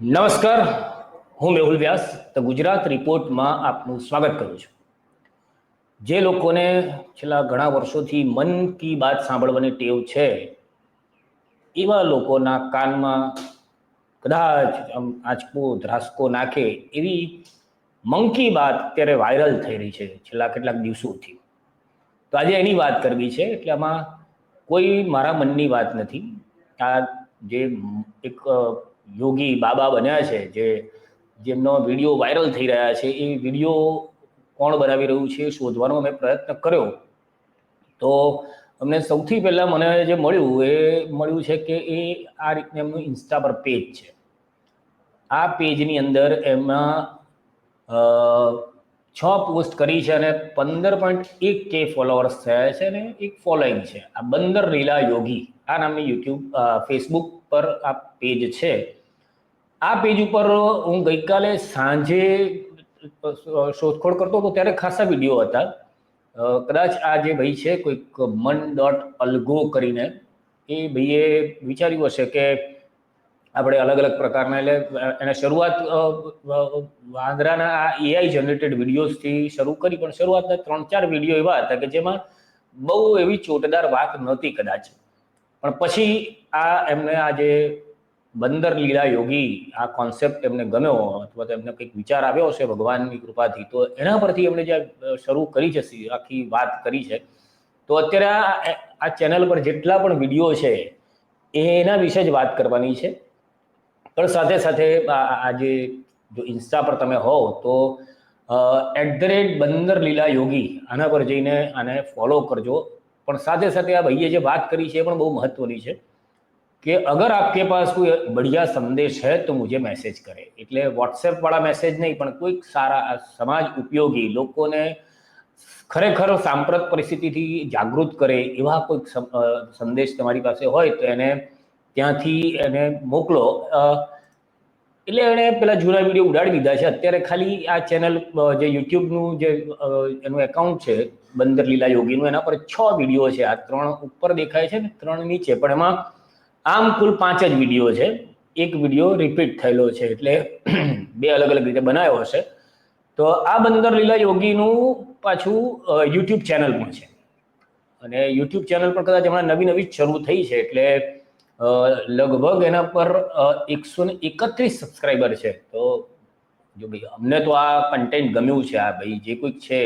નમસ્કાર. હું મેહુલ વ્યાસ તો ગુજરાત રિપોર્ટમાં આપનું સ્વાગત કરું છું. જે લોકોને છેલ્લા ઘણા વર્ષોથી મન કી બાત સાંભળવાની ટેવ છે, એવા લોકોના કાનમાં કદાચ આમ આંચકો ધ્રાસકો નાખે એવી મંકી બાત અત્યારે વાયરલ થઈ રહી છે છેલ્લા કેટલાક દિવસોથી. તો આજે એની વાત કરવી છે, એટલે આમાં કોઈ મારા મનની વાત નથી. આ જે એક યોગી બાબા બન્યા છે, જે જેમનો વીડિયો વાયરલ થઈ રહ્યા છે, એ વીડિયો કોણ બનાવી રહ્યું છે શોધવાનો મેં પ્રયત્ન કર્યો. તો અમને સૌથી પહેલાં મને જે મળ્યું એ મળ્યું છે કે એ આ રીતને એમનું ઇન્સ્ટા પર પેજ છે. આ પેજની અંદર એમાં છ પોસ્ટ કરી છે અને પંદર પોઈન્ટ એક કે ફોલોઅર્સ થયા છે અને એક ફોલોઈંગ છે. આ બંદર લીલા યોગી, આ નામની યુટ્યુબ ફેસબુક પર આ પેજ છે. આ પેજ ઉપર હું ગઈકાલે સાંજે શોધખોળ કરતો હતો ત્યારે ખાસા વીડિયો હતા. કદાચ આ જે ભાઈ છે, કોઈક મન ડોટ અલગો કરીને એ ભાઈએ વિચાર્યું હશે કે આપણે અલગ અલગ પ્રકારના, એટલે એને શરૂઆત વાંદરાના આ એઆઈ જનરેટેડ વિડીયોઝથી શરૂ કરી, પણ શરૂઆતના ત્રણ ચાર વીડિયો એવા હતા કે જેમાં બહુ એવી ચોટદાર વાત નહોતી કદાચ. પણ પછી આ એમને આ જે બંદર લીલા યોગી આ કોન્સેપ્ટ એમને ગમ્યો અથવા તો એમને કંઈક વિચાર આવ્યો હશે ભગવાનની કૃપાથી, તો એના પરથી એમણે જે શરૂ કરી છે આખી વાત કરી છે, તો અત્યારે આ ચેનલ પર જેટલા પણ વીડિયો છે એના વિશે જ વાત કરવાની છે. પણ સાથે સાથે આ આ જે ઇન્સ્ટા પર તમે હોવ, તો એટ ધ રેટ બંદર લીલા યોગી, આના પર જઈને આને ફોલો કરજો. પણ સાથે સાથે આ ભાઈએ જે વાત કરી છે, એ પણ બહુ મહત્વની છે. કે અગર આપકે પાસ કોઈ બઢિયા સંદેશ હે, તો મુજે મેસેજ કરે. એટલે વોટ્સએપ વાળા મેસેજ નહીં, પણ કોઈક સારા સમાજ ઉપયોગી, લોકોને ખરેખર સાંપ્રત પરિસ્થિતિથી જાગૃત કરે, એવા કોઈક સંદેશ તમારી પાસે હોય, તો એને ત્યાંથી એને મોકલો. એટલે એણે પેલા જૂના વીડિયો ઉડાડી દીધા છે. અત્યારે ખાલી આ ચેનલ જે યુટ્યુબનું જે એનું એકાઉન્ટ છે, બંદર લીલા યોગીનું, એના પર છ વીડિયો છે. આ ત્રણ ઉપર દેખાય છે ને, ત્રણ નીચે. પણ એમાં આમ કુલ પાંચ જ વીડિયો છે. એક વીડિયો રિપીટ થયેલો છે એટલે બે અલગ અલગ રીતે બનાવ્યો હશે. તો આ બંદર લીલા યોગીનું પાછું યુટ્યુબ ચેનલ પણ છે. અને યુટ્યુબ ચેનલ પર કદાચ હમણાં નવી નવી શરૂ થઈ છે એટલે લગભગ એના પર એકસો ને એકત્રીસ સબસ્ક્રાઈબર છે. તો જો ભાઈ અમને તો આ કન્ટેન્ટ ગમ્યું છે, આ ભાઈ જે કોઈક છે,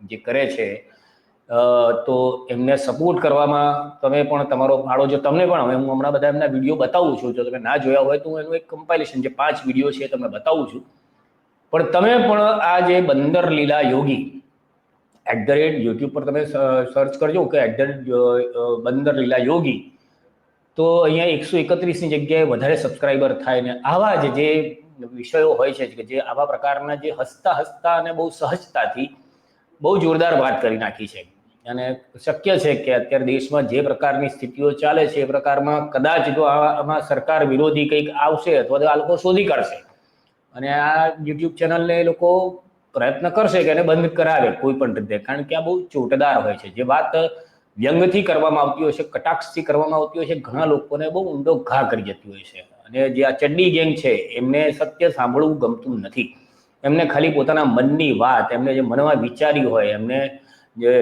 જે કરે છે તો એમને સપોર્ટ કરવામાં તમે પણ તમારો ફાળો જો તમને પણ હવે હું હમણાં બધા એમના વીડિયો બતાવું છું. જો તમે ના જોયા હોય તો હું એનું એક કમ્પાઇલેશન જે પાંચ વીડિયો છે તમને બતાવું છું. પણ તમે પણ આ જે બંદર લીલા યોગી એટ ધ રેટ યુટ્યુબ પર તમે સર્ચ કરજો કે એટ ધ રેટ બંદર લીલા યોગી. તો અહીંયા એકસો એકત્રીસની જગ્યાએ વધારે સબસ્ક્રાઈબર થાય ને આવા જ, જે વિષયો હોય છે કે જે આવા પ્રકારના જે હસતા હસતા અને બહુ સહજતાથી બહુ જોરદાર વાત કરી નાખી છે. અને શક્ય છે કે અત્યારે દેશમાં જે પ્રકારની સ્થિતિઓ ચાલે છે એ પ્રકારમાં કદાચ જો આમાં સરકાર વિરોધી કંઈક આવશે અથવા તો આ લોકો શોધી કાઢશે. અને આ યુટ્યુબ ચેનલને એ લોકો પ્રયત્ન કરશે કે એને બંધ કરાવે કોઈ પણ રીતે. કારણ કે આ બહુ ચોટદાર હોય છે. જે વાત વ્યંગથી કરવામાં આવતી હોય છે, કટાક્ષથી કરવામાં આવતી હોય છે, ઘણા લોકોને બહુ ઊંડો ઘા કરી જતી હોય છે. અને જે આ ચડ્ડી ગેંગ છે, એમને સત્ય સાંભળવું ગમતું નથી. એમને ખાલી પોતાના મનની વાત, એમને જે મનમાં વિચારી હોય, એમને જે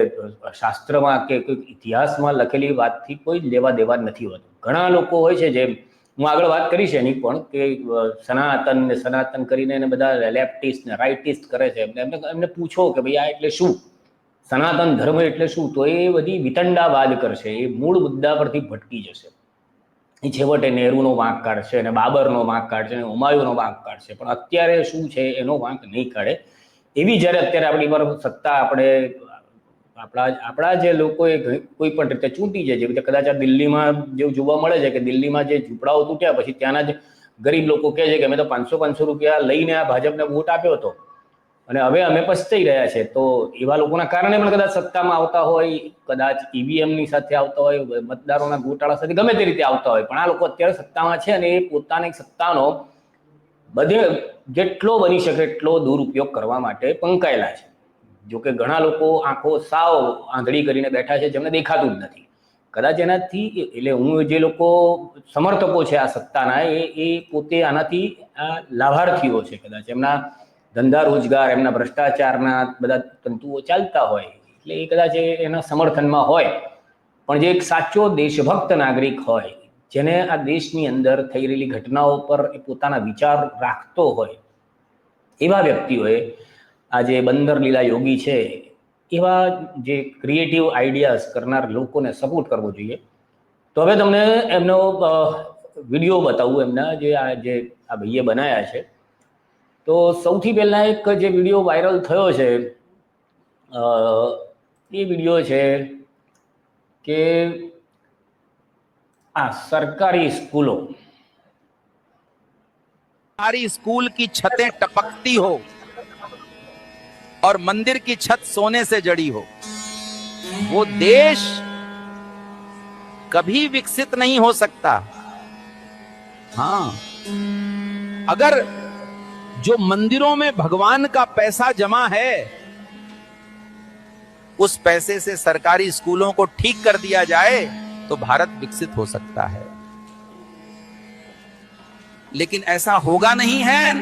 શાસ્ત્રમાં કે કોઈક ઇતિહાસમાં લખેલી વાતથી કોઈ લેવા દેવા નથી હોતું. ઘણા લોકો હોય છે જેમ હું આગળ વાત કરીશ એની પણ, કે સનાતન ને સનાતન કરીને એને બધા લેફ્ટિસ્ટ ને રાઇટિસ્ટ કરે છે. એમને એમને એમને પૂછો કે ભાઈ આ એટલે શું? સનાતન ધર્મ એટલે શું? તો એ બધી વિતંડાવાદ કરશે. એ મૂળ મુદ્દા પરથી ભટકી જશે. એ છેવટે નહેરુનો વાંક કાઢશે અને બાબરનો વાંક કાઢશે અને હુમાયુનો વાંક કાઢશે. પણ અત્યારે શું છે એનો વાંક નહીં કાઢે. એવી જ્યારે અત્યારે આપણી પર સત્તા આપણે આપણા આપણા જે લોકો એ કોઈ પણ રીતે ચૂંટી જાય જેવી રીતે કદાચ આ દિલ્હીમાં જેવું જોવા મળે છે કે દિલ્હીમાં જે ઝૂંપડાઓ તૂટ્યા પછી ત્યાંના જ ગરીબ લોકો કહે છે કે અમે તો પાંચસો પાંચસો રૂપિયા લઈને આ ભાજપને વોટ આપ્યો હતો. અને હવે અમે પછતાઈ રહ્યા છે. તો એવા લોકોના કારણે પણ કદાચ સત્તામાં આવતા હોય, કદાચ ઈવીએમની સાથે આવતા હોય, મતદારોના ગોટાળા સાથે ગમે તે રીતે આવતા હોય. પણ આ લોકો અત્યારે સત્તામાં છે અને એ પોતાની સત્તાનો બધે જેટલો બની શકે એટલો દુરુપયોગ કરવા માટે પંકાયેલા છે. જો કે ઘણા લોકો આંખો સાવ આંધળી કરીને બેઠા છે જેમને દેખાતું જ નથી. કદાચ એનાથી એટલે હું જે લોકો સમર્થકો છે આ સત્તાના, એ એ પોતે આનાથી લાભાર્થીઓ છે કદાચ. એમના ધંધા રોજગાર, એમના ભ્રષ્ટાચારના બધા તંતુઓ ચાલતા હોય, એટલે એ કદાચ એના સમર્થનમાં હોય. પણ જે એક સાચો દેશભક્ત નાગરિક હોય, જેને આ દેશની અંદર થઈ રહેલી ઘટનાઓ પર એ પોતાના વિચાર રાખતો હોય, એવા વ્યક્તિઓએ આ જે બંદર લીલા યોગી છે, એવા જે ક્રિએટિવ આઈડિયાઝ કરનાર લોકોને સપોર્ટ કરવો જોઈએ. તો હવે તમને એમનો વીડિયો બતાવું, એમના જે આ જે આ ભાઈએ બનાવ્યા છે. તો સૌથી પહેલાં એક જે વીડિયો વાયરલ થયો છે એ વીડિયો છે કે આ સરકારી સ્કૂલો. સારી સ્કૂલ કી છતે ટપકતી હો. और मंदिर की छत सोने से जड़ी हो। वो देश कभी विकसित नहीं हो सकता। हाँ अगर जो मंदिरों में भगवान का पैसा जमा है, उस पैसे से सरकारी स्कूलों को ठीक कर दिया जाए तो भारत विकसित हो सकता है। लेकिन ऐसा होगा नहीं है,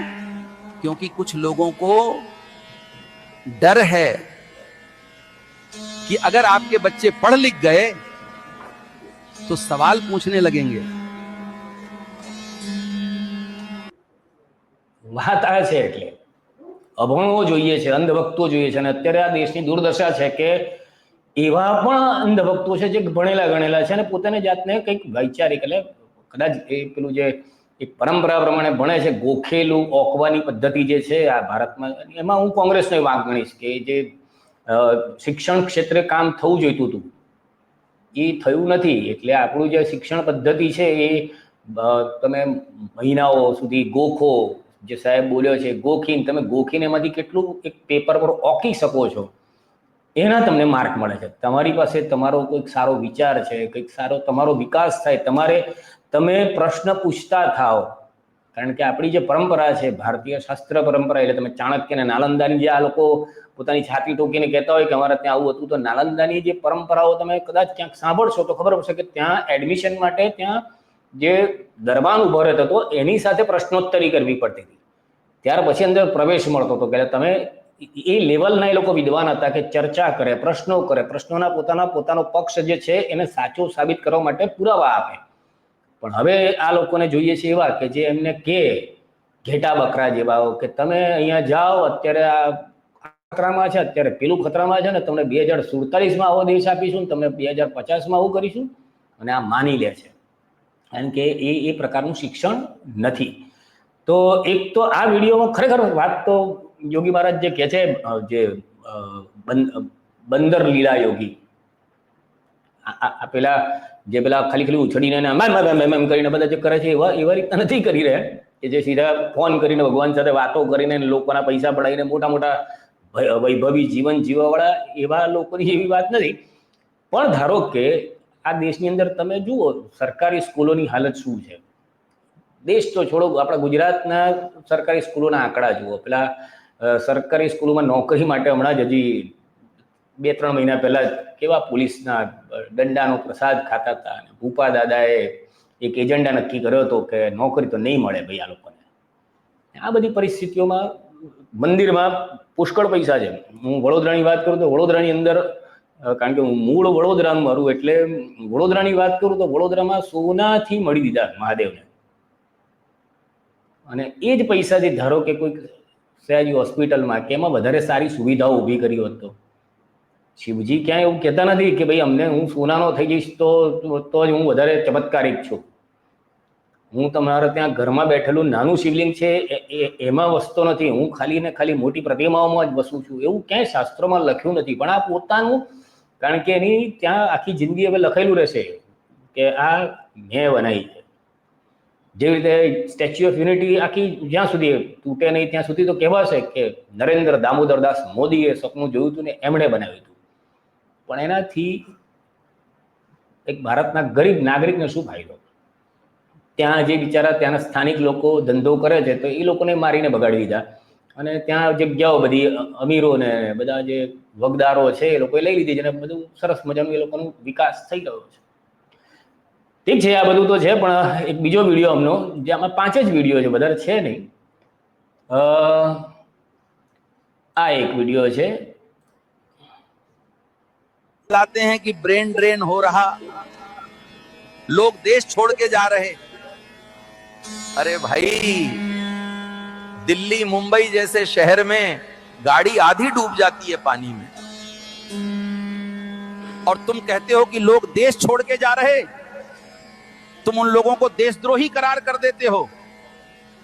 क्योंकि कुछ लोगों को डर है कि अगर आपके बच्चे पढ़ लिख गए तो सवाल पूछने लगेंगे વાત આ છે એટલે અભણો જોઈએ છે અંધભક્તો જોઈએ છે અને અત્યારે આ દેશની દુર્દશા છે કે એવા પણ અંધભક્તો છે જે ભણેલા ગણેલા છે અને પોતાની જાતને કંઈક વૈચારિક એટલે કદાચ એ પેલું જે એક પરંપરા પ્રમાણે ભણે છે. ગોખેલું ઓકવાની પદ્ધતિ જે છે આ ભારતમાં, એમાં હું કોંગ્રેસનો વાંક ગણીશ કે જે શિક્ષણ ક્ષેત્રે કામ થવું જોઈતું હતું. એ થયું નથી. એટલે આપણું જે શિક્ષણ પદ્ધતિ છે એ તમે મહિનાઓ સુધી ગોખો. જે સાહેબ બોલ્યો છે, ગોખીને, તમે ગોખીને એમાંથી કેટલું એક પેપર પર ઓકી શકો છો? એના તમને માર્ક મળે છે. તમારી પાસે તમારો કોઈક સારો વિચાર છે, કંઈક સારો તમારો વિકાસ થાય, તમારે તમે પ્રશ્ન પૂછતા થાઓ. કારણ કે આપણી જે પરંપરા છે, ભારતીય શાસ્ત્ર પરંપરા એટલે તમે ચાણક્ય અને નાલંદાની જે આ લોકો પોતાની છાતી ટોકીને કહેતા હોય કે અમારે ત્યાં આવું હતું, તો નાલંદાની જે પરંપરાઓ તમે કદાચ ક્યાંક સાંભળશો તો ખબર પડશે કે ત્યાં એડમિશન માટે ત્યાં જે દરબાન ઊભો રહેતો હતો, એની સાથે પ્રશ્નોત્તરી કરવી પડતી હતી. ત્યાર પછી અંદર પ્રવેશ મળતો હતો, કે તમે એ લેવલના એ લોકો વિદ્વાન હતા કે ચર્ચા કરે, પ્રશ્નો કરે, પ્રશ્નોના પોતાના, પોતાનો પક્ષ જે છે એને સાચો સાબિત કરવા માટે પુરાવા આપે. પણ હવે આ લોકોને જોઈએ છે એવા કે જે એમને કે ઘેટા બકરા જેવા કે તમે અહીંયા જાઓ, અત્યારે આ ખતરામાં છે, અત્યારે પેલું ખતરામાં છે ને, તમને બે હજાર સુડતાલીસમાં આવો દેશ આપીશું ને તમને બે હજાર પચાસમાં આવું કરીશું અને આ માની લે છે. કારણ કે એ એ પ્રકારનું શિક્ષણ નથી. તો એક તો આ વિડીયોમાં ખરેખર વાત તો યોગી મહારાજ જે કહે છે જે બંદર લીલા યોગી. પેલા જે પેલા ખાલી ખાલી ઉછળીને મેમ મેમ એમ કરીને બધા જે કરે છે, એવા એવા રીતના નથી કરી રહ્યા. કે જે સીધા ફોન કરીને ભગવાન સાથે વાતો કરીને લોકોના પૈસા પડાવીને મોટા મોટા વૈભવી જીવન જીવવાવાળા એવા લોકોની એવી વાત નથી. પણ ધારો કે આ દેશની અંદર તમે જુઓ, સરકારી સ્કૂલોની હાલત શું છે? દેશ તો છોડો, આપણા ગુજરાતના સરકારી સ્કૂલોના આંકડા જુઓ. પેલા સરકારી સ્કૂલોમાં નોકરી માટે હમણાં જ હજી બે ત્રણ મહિના પહેલા કેવા પોલીસના દંડાનો પ્રસાદ ખાતા હતા અને ભૂપા દાદાએ એક એજન્ડા નક્કી કર્યો હતો કે નોકરી તો નહીં મળે ભાઈ આ લોકોને. આ બધી પરિસ્થિતિઓમાં મંદિરમાં પુષ્કળ પૈસા છે. હું વડોદરાની વાત કરું તો વડોદરાની અંદર કારણ કે હું મૂળ વડોદરાનું મારું એટલે વડોદરાની વાત કરું તો વડોદરામાં સોનાથી મળી દીધા મહાદેવને. અને એ જ પૈસાથી ધારો કે કોઈક સયાજી હોસ્પિટલમાં કે એમાં વધારે સારી સુવિધાઓ ઊભી કરી હોત શિવજી ક્યાંય એવું કહેતા નથી કે ભાઈ, અમને હું સોનાનો થઈ જઈશ તો તો જ હું વધારે ચમત્કારિક છું. હું તમારા ત્યાં ઘરમાં બેઠેલું નાનું શિવલિંગ છે એમાં વસતો નથી. હું ખાલી ને ખાલી મોટી પ્રતિમાઓમાં જ વસું છું. એવું ક્યાંય શાસ્ત્રોમાં લખ્યું નથી. પણ આ પોતાનું, કારણ કે એની ત્યાં આખી જિંદગી હવે લખેલું રહેશે કે આ મેં બનાવી છે. જેવી રીતે સ્ટેચ્યુ ઓફ યુનિટી આખી જ્યાં સુધી તૂટે નહીં, ત્યાં સુધી તો કહેવાશે કે નરેન્દ્ર દામોદર દાસ મોદીએ સપનું જોયું હતું ને એમણે બનાવ્યું હતું. પણ એનાથી એક ભારતના ગરીબ નાગરિકને શું ફાયદો? ત્યાં જે બિચારા, ત્યાંના સ્થાનિક લોકો ધંધો કરે છે, તો એ લોકોને મારીને બગાડી દીધા. અને ત્યાં જગ્યાઓ બધી અમીરો ને બધા જે વગદારો છે, એ લોકોએ લઈ લીધી છે અને બધું સરસ મજાનું એ લોકોનું વિકાસ થઈ ગયો છે. ઠીક છે, આ બધું તો છે, પણ એક બીજો વીડિયો અમનો જે આમાં પાંચ જ વીડિયો છે, વધારે છે નહીં. આ એક વીડિયો છે लाते हैं कि ब्रेन ड्रेन हो रहा। लोग देश छोड़ के जा रहे। अरे भाई, दिल्ली, मुंबई जैसे शहर में गाड़ी आधी डूब जाती है पानी में। और तुम कहते हो कि लोग देश छोड़ के जा रहे। तुम उन लोगों को देशद्रोही करार कर देते हो।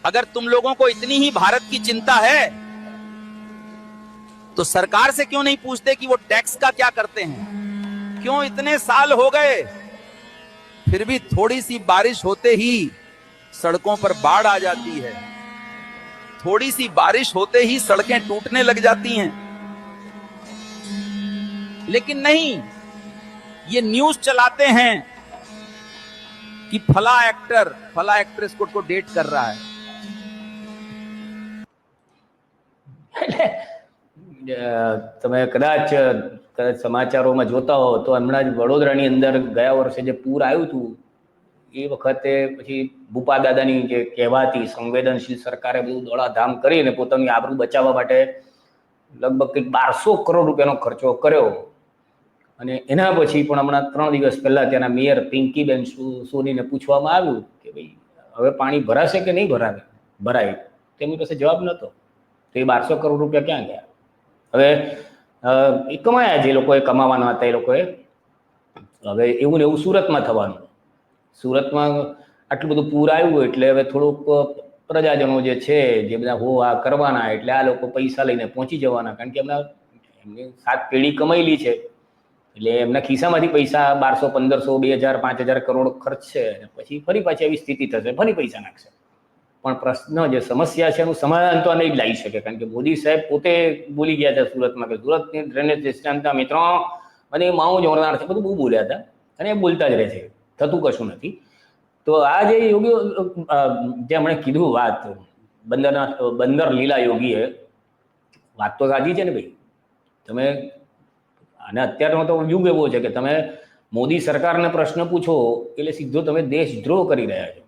अगर तुम लोगों को इतनी ही भारत की चिंता है तो सरकार से क्यों नहीं पूछते कि वो टैक्स का क्या करते हैं? क्यों इतने साल हो गए फिर भी थोड़ी सी बारिश होते ही सड़कों पर बाढ़ आ जाती है थोड़ी सी बारिश होते ही सड़कें टूटने लग जाती हैं लेकिन नहीं ये न्यूज चलाते हैं कि फला एक्टर फला एक्ट्रेस को, को डेट कर रहा है અ, તમે કદાચ કદાચ સમાચારોમાં જોતા હો તો હમણાં જ વડોદરાની અંદર ગયા વર્ષે જે પૂર આવ્યું હતું, એ વખતે પછી ભૂપા દાદાની જે કહેવાતી સંવેદનશીલ સરકારે બધું દોડાધામ કરીને પોતાની આબરૂ બચાવવા માટે લગભગ કંઈક બારસો કરોડ રૂપિયાનો ખર્ચો કર્યો. અને એના પછી પણ હમણાં ત્રણ દિવસ પહેલાં ત્યાંના મેયર પિંકીબેન સોનીને પૂછવામાં આવ્યું કે ભાઈ, હવે પાણી ભરાશે કે નહીં ભરાવે? ભરાય. તેમની પાસે જવાબ નહોતો. તો એ બારસો કરોડ રૂપિયા ક્યાં ગયા? હવે એ કમાયા જે લોકોએ કમાવાના હતા એ લોકોએ. હવે એવું ને એવું સુરતમાં થવાનું. સુરતમાં આટલું બધું પૂર આવ્યું એટલે હવે થોડુંક પ્રજાજનો જે છે, જે બધા હો આ કરવાના એટલે આ લોકો પૈસા લઈને પહોંચી જવાના. કારણ કે એમના, એમની સાત પેઢી કમાયેલી છે. એટલે એમના ખિસ્સામાંથી પૈસા બારસો, પંદરસો, બે હજાર, પાંચ હજાર કરોડ ખર્ચ છે. અને પછી ફરી પાછી આવી સ્થિતિ થશે, ફરી પૈસા નાખશે. પણ પ્રશ્ન જે સમસ્યા છે એનું સમાધાન તો નહીં લાવી શકે. કારણ કે મોદી સાહેબ પોતે બોલી ગયા હતા સુરતમાં કે સુરતની ડ્રેનેજ સિસ્ટમના મિત્રો અને એ માઉ જોરદાર છે બધું બહુ બોલ્યા હતા. અને એ બોલતા જ રહે છે. થતું કશું નથી. તો આ જે યોગીઓ અ, જે હમણે કીધું વાત બંદરના બંદર લીલા યોગીએ વાત તો સાચી છે ને ભાઈ. તમે અને અત્યારનો તો યુગ એવો છે કે તમે મોદી સરકારને પ્રશ્ન પૂછો એટલે સીધો તમે દેશદ્રોહ કરી રહ્યા છો.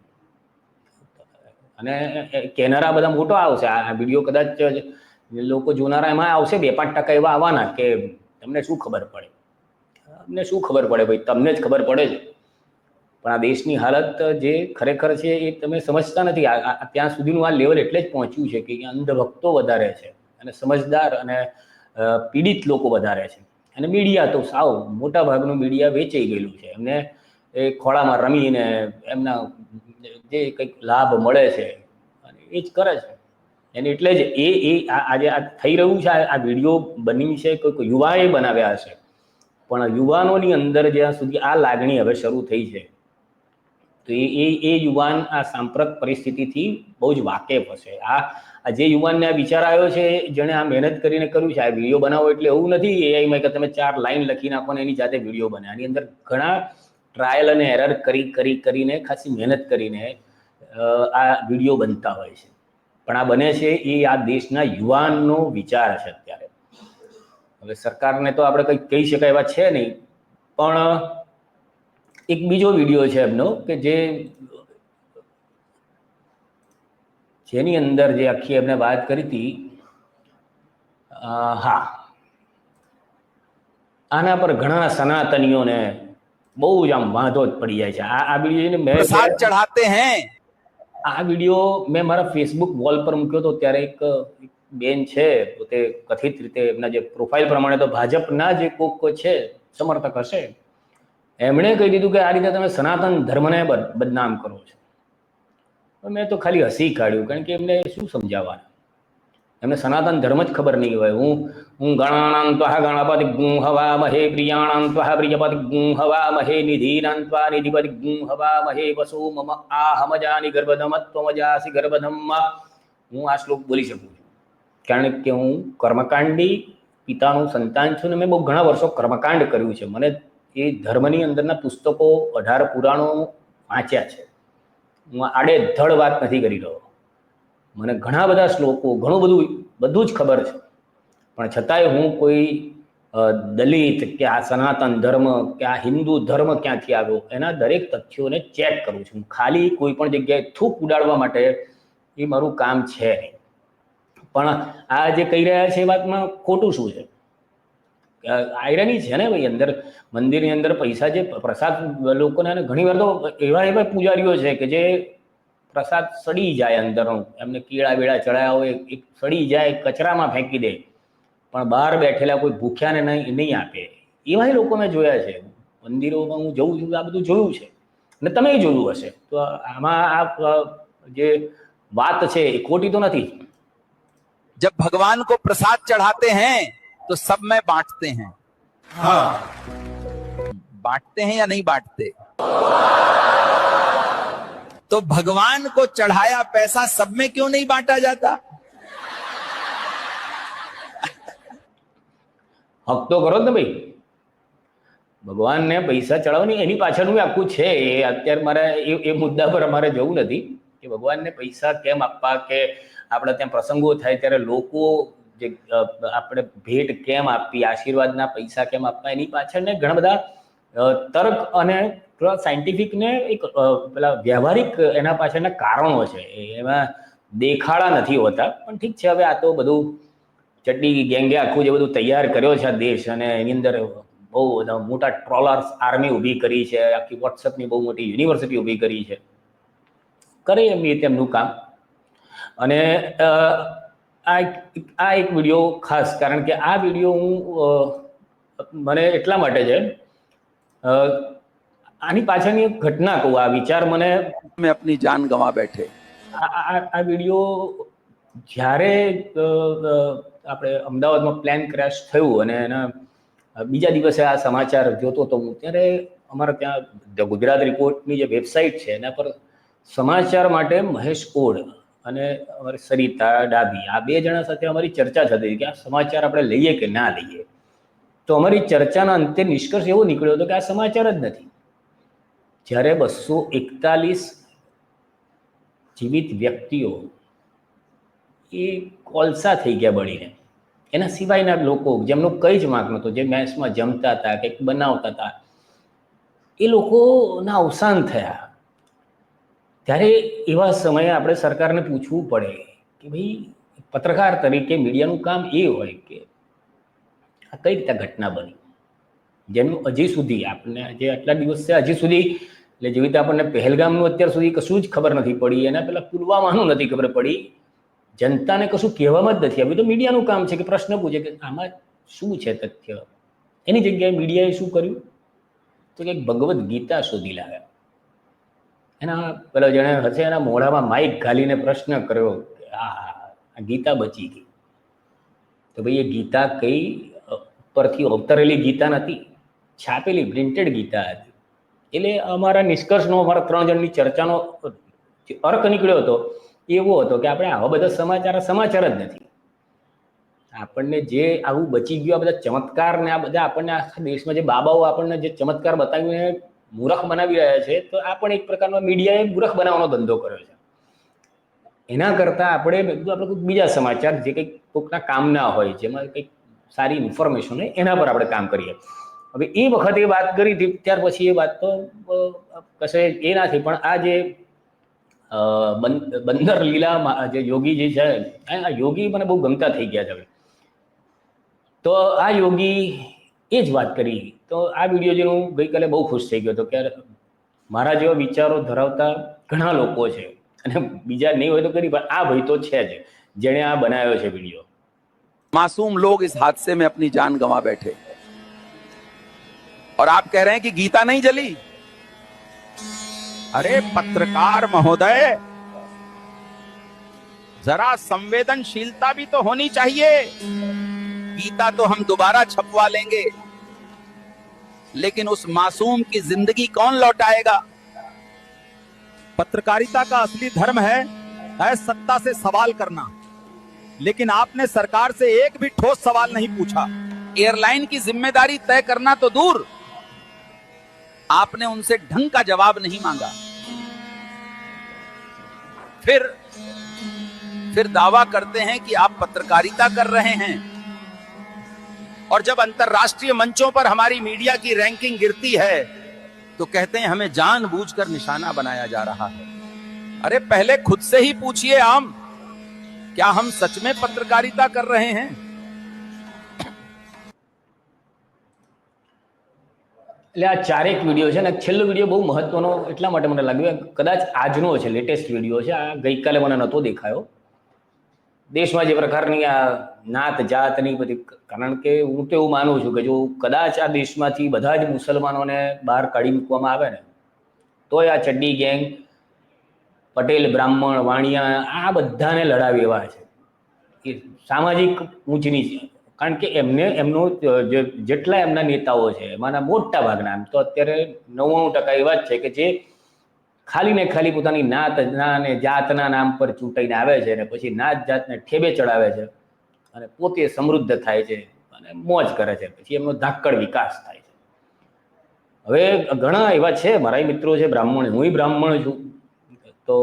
અને કેનારા બધા મોટો આવશે. આ વીડિયો કદાચ લોકો જોનારા એમાં આવશે બે પાંચ ટકા એવા આવવાના કે તમને શું ખબર પડે? તમને શું ખબર પડે? ભાઈ, તમને જ ખબર પડે છે. પણ આ દેશની હાલત જે ખરેખર છે એ તમે સમજતા નથી. ત્યાં સુધીનું આ લેવલ એટલે જ પહોંચ્યું છે કે અંધભક્તો વધારે છે અને સમજદાર અને પીડિત લોકો વધારે છે. અને મીડિયા તો સાવ મોટા ભાગનું મીડિયા વેચાઈ ગયેલું છે. એમને એ ખોળામાં રમીને એમના જે કંઈક લાભ મળે છે અને એ જ કરે છે. એને એટલે જ એ એ આજે આ થઈ રહ્યું છે, આ વીડિયો બની છે કોઈક યુવાએ બનાવ્યા હશે પણ યુવાનોની અંદર જ્યાં સુધી આ લાગણી હવે શરૂ થઈ છે, તો એ એ એ યુવાન આ સાંપ્રત પરિસ્થિતિથી બહુ જ વાકેફ હશે. આ જે યુવાનને આ વિચાર આવ્યો છે, જેણે આ મહેનત કરીને કર્યું છે, આ વીડિયો બનાવો એટલે એવું નથી એઆઈમાં કે તમે ચાર લાઈન લખી નાખો ને એની જાતે વીડિયો બને. આની અંદર ઘણા ટ્રાયલ અને એરર કરી કરી કરીને ખાસી મહેનત કરીને આ વીડિયો બનતા હોય છે. પણ આ બને છે એ આ દેશના યુવાનનો વિચાર છે અત્યારે. હવે સરકારને તો આપણે કંઈ કહી શકાય એવા છે નહીં. પણ, એક બીજો વીડિયો છે એમનો કે જે, જેની અંદર જે આખી એમને વાત કરી હતી હા. આના પર ઘણા સનાતનીઓને બહુ જ આમ વાંધો જ પડી જાય છે. આ આ વીડિયો મેં પ્રસાદ ચઢાતે હે. આ વીડિયો મેં મારા ફેસબુક વોલ પર મૂક્યો તો ત્યારે એક બેન છે પોતે કથિત રીતે એમના જે પ્રોફાઇલ પ્રમાણે તો ભાજપના જે કોક છે સમર્થક હશે. એમણે કહી દીધું કે આ રીતે તમે સનાતન ધર્મને બદનામ કરો છો. મેં તો ખાલી હસી કાઢ્યું કારણ કે એમને શું સમજાવવાનું? એમને સનાતન ધર્મ જ ખબર નહીં હોય. હું હું ગણાણાં ત્વહ ગણપતિ ગું હવા મહે પ્રિયાણાં ત્વહ પ્રિયપતિ ગું હવા મહે નિધિનાં ત્વા નિધિપતિ ગું હવા મહે વસો મમ આ હમજાની ગર્ભધમ ત્વમજાસી ગર્ભધમ હું આ શ્લોક બોલી શકું છું. કારણ કે હું કર્મકાંડી પિતાનું સંતાન છું ને મેં બહુ ઘણા વર્ષો કર્મકાંડ કર્યું છે. મને એ ધર્મની અંદરના પુસ્તકો અઢાર પુરાણો વાંચ્યા છે. હું આડે ધડ વાત નથી કરી રહ્યો. મને ઘણા બધા શ્લોકો, ઘણું બધું બધું જ ખબર છે. પણ છતાંય હું કોઈ દલિત કે આ સનાતન ધર્મ કે આ હિન્દુ ધર્મ ક્યાંથી આવ્યો, એના દરેક તથ્યોને ચેક કરું છું. ખાલી કોઈ પણ જગ્યાએ થૂક ઉડાડવા માટે એ મારું કામ છે પણ આ જે કહી રહ્યા છે એ વાતમાં ખોટું શું છે? આયરની છે ને ભાઈ અંદર, મંદિરની અંદર પૈસા જે પ્રસાદ લોકોને ઘણી વાર તો એવા એવા પૂજારીઓ છે કે જે પ્રસાદ સડી જાય અંદરનો એમને કીડા બેડા ચડાયા હોય એક સડી જાય કચરામાં ફેંકી દે પણ બહાર બેઠેલા કોઈ ભૂખ્યાને નહીં નહીં આપે એવા લોકો મેં જોયા છે મંદિરોમાં હું જઉં છું આ બધું જોયું છે અને તમે જોયું હશે તો આમાં આ અ, જે વાત છે એ ખોટી તો નથી जब भगवान को प्रसाद चढ़ाते हैं तो सब में बांटते हैं बांटते हैं या नहीं बांटते तो भगवान को चढ़ाया पैसा सब में क्यों नहीं बांटा जाता હક તો કરો ને ભાઈ ભગવાનને પૈસા ચડાવવાની એની પાછળનું આખું છે એ અત્યારે મારે એ એ મુદ્દા પર અમારે જવું નથી કે ભગવાનને પૈસા કેમ આપવા કે આપણે ત્યાં પ્રસંગો થાય ત્યારે લોકો જે અ, આપણે ભેટ કેમ આપવી આશીર્વાદના પૈસા કેમ આપવા એની પાછળ ને ઘણા બધા અ, તર્ક અને થોડા સાયન્ટિફિક ને એક પેલા વ્યવહારિક એના પાછળના કારણો છે. એમાં દેખાડા નથી હોતા, પણ ઠીક છે, હવે આ તો બધું ચડ્ડી ગેંગે આખું જે બધું તૈયાર કર્યો છે આ દેશ અને એની અંદર બહુ બધા મોટા ટ્રોલર્સ આર્મી ઊભી કરી છે, આખી વોટ્સઅપની બહુ મોટી યુનિવર્સિટી ઊભી કરી છે. કરે એમની તેમનું કામ. અને આ એક- આ એક વીડિયો ખાસ, કારણ કે આ વીડિયો હું મને એટલા માટે છે આની પાછળની એક ઘટના કહું આ વિચાર મને મેં આપની જાન ગવા બેઠે. આ વીડિયો જ્યારે આપણે અમદાવાદમાં પ્લેન ક્રેશ થયું અને એના બીજા દિવસે આ સમાચાર જોતો હતો હું ત્યારે અમારા ત્યાં ગુજરાત રિપોર્ટની જે વેબસાઇટ છે એના પર સમાચાર માટે મહેશ કોડ અને અમારી સરિતા ડાબી આ બે જણા સાથે અમારી ચર્ચા થતી હતી કે આ સમાચાર આપણે લઈએ કે ના લઈએ. તો અમારી ચર્ચાના અંતે નિષ્કર્ષ એવો નીકળ્યો હતો કે આ સમાચાર જ નથી. જ્યારે બસો એકતાલીસ જીવિત વ્યક્તિઓ એ કોલસા થઈ ગયા બળીને. એના સિવાયના લોકો, જેમનું કંઈ જ વાંક નહોતો, જે મેસમાં જમતા હતા, કંઈક બનાવતા હતા, એ લોકોના અવસાન થયા. ત્યારે એવા સમયે આપણે સરકારને પૂછવું પડે કે ભાઈ, પત્રકાર તરીકે મીડિયાનું કામ એ હોય કે આ કઈ રીતે ઘટના બની? જેનું હજી સુધી આપણે જે આટલા દિવસ છે હજી સુધી એટલે જેવી રીતે આપણને પહેલગામનું અત્યાર સુધી કશું જ ખબર નથી પડી, એના પહેલાં પુલવામાનું નથી ખબર પડી. જનતાને કશું કહેવામાં જ નથી આવ્યું. તો મીડિયાનું કામ છે કે પ્રશ્ન પૂછે કે આમાં શું છે તથ્ય? એની જગ્યાએ મીડિયાએ શું કર્યું? તો કે ભગવદ્ ગીતા શોધી લાવ્યા. એના પેલા જેણે હશે એના મોઢામાં માઇક ઘાલીને પ્રશ્ન કર્યો આ ગીતા બચી ગઈ. તો ભાઈ એ ગીતા કઈ પરથી અવતરેલી ગીતા નથી. છાપેલી પ્રિન્ટેડ ગીતા હતી. એટલે અમારા નિષ્કર્ષનો, અમારા ત્રણ જણની ચર્ચાનો અર્ક નીકળ્યો હતો, એવો હતો કે આપણે આવા બધા સમાચાર સમાચાર જ નથી. આપણને જે આવું બચી ગયું, આ બધા ચમત્કાર ને આ બધા આપણને આખા દેશમાં જે બાબાઓ આપણને જે ચમત્કાર બતાવીને મૂરખ બનાવી રહ્યા છે, તો આ પણ એક પ્રકારનો મીડિયાએ મૂરખ બનાવવાનો ધંધો કર્યો છે. એના કરતાં આપણે બધું આપણે કોઈક બીજા સમાચાર જે કંઈક કોઈકના કામના હોય, જેમાં કંઈક સારી ઇન્ફોર્મેશન હોય, એના પર આપણે કામ કરીએ. હવે એ વખતે વાત કરી હતી, ત્યાર પછી એ વાત તો કશે એ નથી પણ આ જે બંદર લીલામાં જે યોગી જે છે, આ યોગી મને બહુ ગમતા થઈ ગયા છે તો આ યોગી એ જ વાત કરી. તો આ વીડિયો જે હું ગઈકાલે બહુ ખુશ થઈ ગયો હતો કે મારા જેવા વિચારો ધરાવતા ઘણા લોકો છે. અને બીજા નહીં હોય તો કરી, પણ આ ભાઈ તો છે જ. જેણે આ બનાવ્યો છે વીડિયો. માસૂમ લોગ ઇસ હાદસે મેં અપની જાન ગવા બેઠે. और आप कह रहे हैं कि गीता नहीं जली? अरे, पत्रकार महोदय, जरा संवेदनशीलता भी तो होनी चाहिए। गीता तो हम दोबारा छपवा लेंगे। लेकिन उस मासूम की ज़िंदगी कौन लौटाएगा? पत्रकारिता का असली धर्म है है सत्ता से सवाल करना। लेकिन आपने सरकार से एक भी ठोस सवाल नहीं पूछा। एयरलाइन की ज़िम्मेदारी तय करना तो दूर। आपने उनसे ढंग का जवाब नहीं मांगा। फिर फिर दावा करते हैं कि आप पत्रकारिता कर रहे हैं। और जब अंतरराष्ट्रीय मंचों पर हमारी मीडिया की रैंकिंग गिरती है तो कहते हैं, हमें जानबूझकर निशाना बनाया जा रहा है। अरे, पहले खुद से ही पूछिए आम, क्या हम सच में पत्रकारिता कर रहे हैं? એટલે આ ચારેક વીડિયો છે અને છેલ્લો વીડિયો બહુ મહત્વનો એટલા માટે મને લાગ્યું કદાચ આજનો છે લેટેસ્ટ વીડિયો છે. આ ગઈકાલે મને નહોતો દેખાયો. દેશમાં જે પ્રકારની આ નાત જાતની બધી કારણ કે હું તો એવું માનું છું કે જો કદાચ આ દેશમાંથી બધા જ મુસલમાનોને બહાર કાઢી મૂકવામાં આવે ને, તોય આ ચડ્ડી ગેંગ, પટેલ, બ્રાહ્મણ, વાણિયા આ બધાને લડાવી એવા છે. એ સામાજિક ઊંચ નીચ કારણ કે એમને, એમનો જેટલા એમના નેતાઓ છે, એમાંના મોટા ભાગના એમ તો અત્યારે નવ્વાણું ટકા એવા જ છે કે જે ખાલી ને ખાલી પોતાની નાતના અને જાતના નામ પર ચૂંટાઈને આવે છે અને પછી નાત, જાતને ઠેબે ચડાવે છે અને પોતે સમૃદ્ધ થાય છે અને મોજ કરે છે. પછી એમનો ધાકડ વિકાસ થાય છે. હવે ઘણા એવા છે, મારા મિત્રો છે, બ્રાહ્મણ, હું બ્રાહ્મણ છું. તો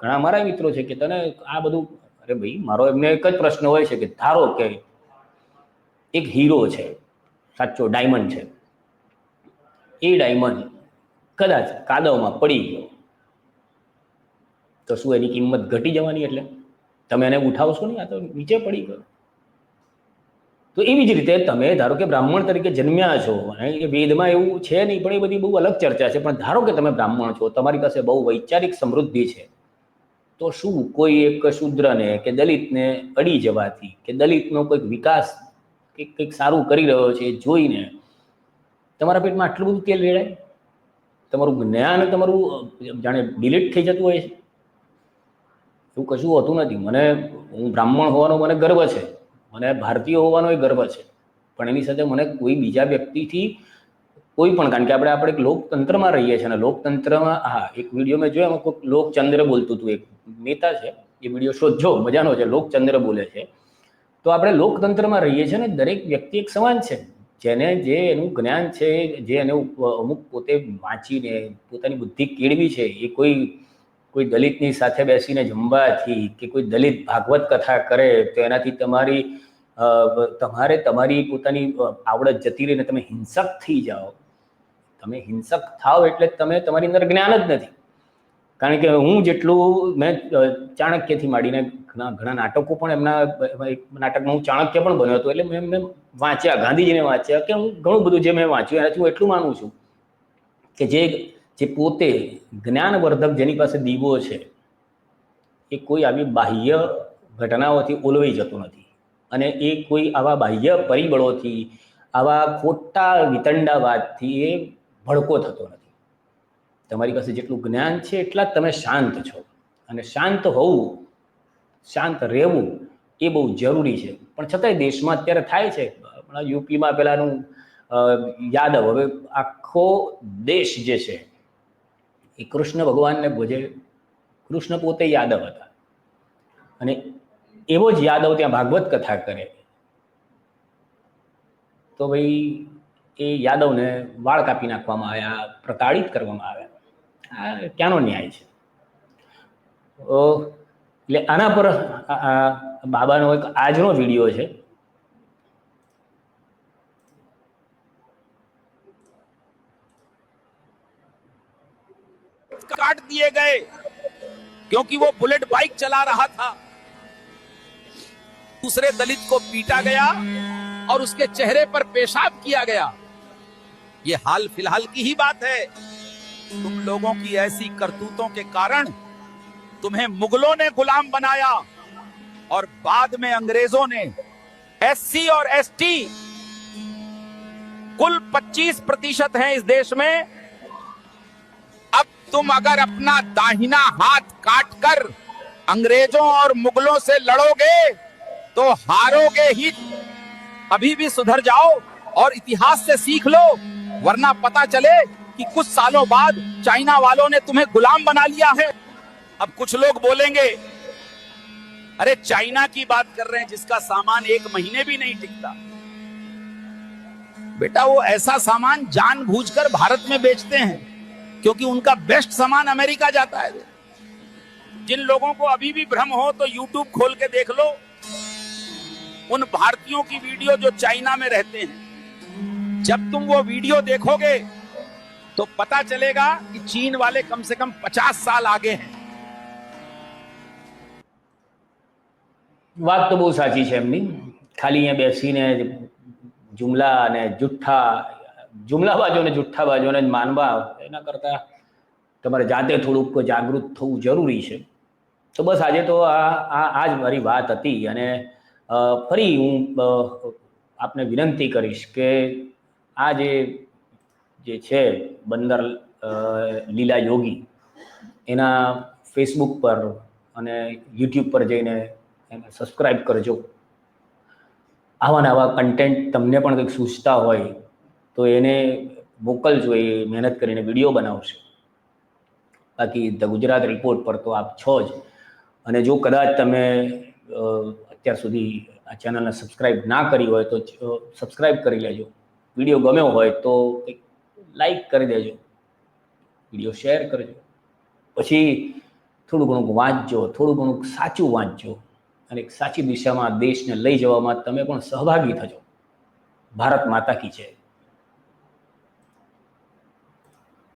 ઘણા મારા મિત્રો છે કે તને આ બધું, અરે ભાઈ, મારો એમને એક જ પ્રશ્ન હોય છે કે ધારો કે એક હીરો છે. સાચો ડાયમંડ છે. એ ડાયમંડ કદાચ કાદવમાં પડી ગયો. તો શું એની કિંમત ઘટી જવાની એટલે? તમે એને ઉઠાવશો નહીં? આ તો નીચે પડી ગયો. તો એવી જ રીતે તમે ધારો કે બ્રાહ્મણ તરીકે જન્મ્યા છો અને વેદમાં એવું છે નહીં, પણ એ બધી બહુ અલગ ચર્ચા છે. પણ ધારો કે તમે બ્રાહ્મણ છો, તમારી પાસે બહુ વૈચારિક સમૃદ્ધિ છે, તો શું કોઈ એક શૂદ્રને કે દલિતને અડી જવાથી કે દલિતનો કોઈક વિકાસ કે કંઈક સારું કરી રહ્યો છે જોઈને તમારા પેટમાં આટલું બધું તેલ રેડાય? તમારું જ્ઞાન તમારું જાણે ડિલીટ થઈ જતું હોય છે. એવું કશું હોતું નથી. મને, હું બ્રાહ્મણ હોવાનો મને ગર્વ છે. મને ભારતીય હોવાનો એ ગર્વ છે. પણ એની સાથે મને કોઈ બીજા વ્યક્તિથી કોઈ પણ, કારણ કે આપણે આપણે એક લોકતંત્રમાં રહીએ છીએ અને લોકતંત્રમાં, હા, એક વીડિયો મેં જોયો, એમાં કોઈક લોકચંદ્ર બોલતું હતું. એક નેતા છે. એ વીડિયો શોધજો, મજાનો છે. લોકચંદ્ર બોલે છે. તો આપણે લોકતંત્રમાં રહીએ છીએ ને દરેક વ્યક્તિ એક સમાન છે. જેને જે એનું જ્ઞાન છે, જે એને અમુક પોતે વાંચીને પોતાની બુદ્ધિ કેળવી છે, એ કોઈ કોઈ દલિતની સાથે બેસીને જમવાથી કે કોઈ દલિત ભાગવત કથા કરે, તો એનાથી તમારી તમારે તમારી પોતાની આવડત જતી રહીને તમે હિંસક થઈ જાઓ. તમે હિંસક થાવ એટલે તમે તમારી અંદર જ્ઞાન જ નથી. કારણ કે હું જેટલું મેં ચાણક્યથી માંડીને ઘણા ઘણા નાટકો પણ એમના નાટકમાં હું ચાણક્ય પણ બન્યો હતો, એટલે મેં એમને વાંચ્યા, ગાંધીજીને વાંચ્યા કે હું ઘણું બધું જે મેં વાંચ્યું એનાથી હું એટલું માનું છું કે જે જે પોતે જ્ઞાનવર્ધક જેની પાસે દીવો છે, એ કોઈ આવી બાહ્ય ઘટનાઓથી ઓલવાઈ જતો નથી. અને એ કોઈ આવા બાહ્ય પરિબળોથી, આવા ખોટા વિતંડાવાદથી એ ભડકો થતો નથી. તમારી પાસે જેટલું જ્ઞાન છે એટલા જ તમે શાંત છો. અને શાંત હોવું શાંત રહેવું એ બહુ જરૂરી છે. પણ છતાંય દેશમાં અત્યારે થાય છે. હમણાં યુપીમાં પેલાનું યાદવ, હવે આખો દેશ જે છે, એ કૃષ્ણ ભગવાનને ભોજે, કૃષ્ણ પોતે યાદવ હતા. અને એવો જ યાદવ ત્યાં ભાગવત કથા કરે. તો ભાઈ, એ યાદવને વાળ કાપી નાખવામાં આવ્યા, પ્રતાડિત કરવામાં આવ્યા. આ ક્યાંનો ન્યાય છે? એટલે આના પર બાબાનો એક આજનો વિડીયો છે काट दिए गए क्योंकि वो बुलेट बाइक चला रहा था दूसरे दलित को पीटा गया और उसके चेहरे पर पेशाब किया गया ये हाल फिलहाल की ही बात है तुम लोगों की ऐसी करतूतों के कारण तुम्हें मुगलों ने गुलाम बनाया और बाद में अंग्रेज़ों ने एससी और एसटी कुल 25 प्रतिशत है इस देश में। अब तुम अगर अपना दाहिना हाथ काट कर अंग्रेज़ों और मुगलों से लड़ोगे तो हारोगे ही। अभी भी सुधर जाओ और इतिहास से सीख लो, वरना पता चले कि कुछ सालों बाद चाइना वालों ने तुम्हें गुलाम बना लिया है। अब कुछ लोग बोलेंगे, अरे, चाइना की बात कर रहे हैं, जिसका सामान एक महीने भी नहीं टिकता। बेटा, वो ऐसा सामान जानबूझकर भारत में बेचते हैं, क्योंकि उनका बेस्ट सामान अमेरिका जाता है। जिन लोगों को अभी भी भ्रम हो तो यूट्यूब खोल के देख लो। उन भारतीयों की वीडियो जो चाइना में रहते हैं। जब तुम वो वीडियो देखोगे तो पता चलेगा कि चीन वाले कम से कम पचास साल आगे हैं। વાત તો બહુ સાચી છે એમની. ખાલી અહીંયા બેસીને જુમલા અને જુઠ્ઠા જુમલા બાજુ અને જુઠ્ઠા બાજુને જ માનવા, એના કરતાં તમારે જાતે થોડુંક જાગૃત થવું જરૂરી છે. તો બસ આજે તો આ આ આ જ મારી વાત હતી અને ફરી હું આપને વિનંતી કરીશ કે આ જે જે છે બંદર લીલા યોગી, એના ફેસબુક પર અને યુટ્યુબ પર જઈને એને સબસ્ક્રાઈબ કરજો. આવા આવા કન્ટેન્ટ તમને પણ કંઈક સૂચતા હોય, તો એને મોકલજો એ મહેનત કરીને વીડિયો બનાવશે. બાકી ધ ગુજરાત રિપોર્ટ પર તો આપ છો જ. અને જો કદાચ તમે અત્યાર સુધી આ ચેનલને સબસ્ક્રાઈબ ના કરી હોય તો સબસ્ક્રાઈબ કરી લેજો. વીડિયો ગમ્યો હોય તો કંઈક લાઈક કરી દેજો. વીડિયો શેર કરજો. પછી થોડું ઘણું વાંચજો, થોડું ઘણું સાચું વાંચજો. અને સાચી દિશામાં દેશને લઈ જવામાં તમે પણ સહભાગી થજો. ભારત માતા કી જય.